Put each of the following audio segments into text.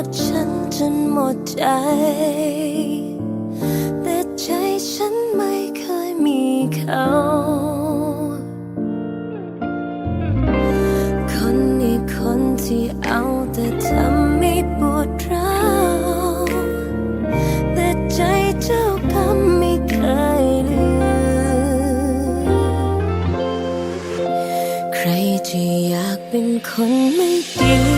รักฉันจนหมดใจ แต่ใจฉันไม่เคยมีเขาคนนี้คนที่เอาแต่ทำให้ปวดร้าวแต่ใจเจ้ากรรมไม่เคยลืมใครจะอยากเป็นคนไม่ดี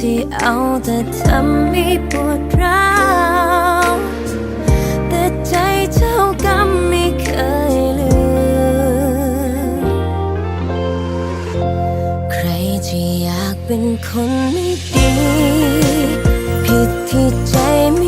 ที่เอาแต่ทำให้ปวดร้าวแต่ใจเจ้ากรรมไม่เคยลืม ใครจะอยากเป็นคนไม่ดี ผิดที่ใจไม่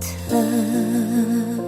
เธอ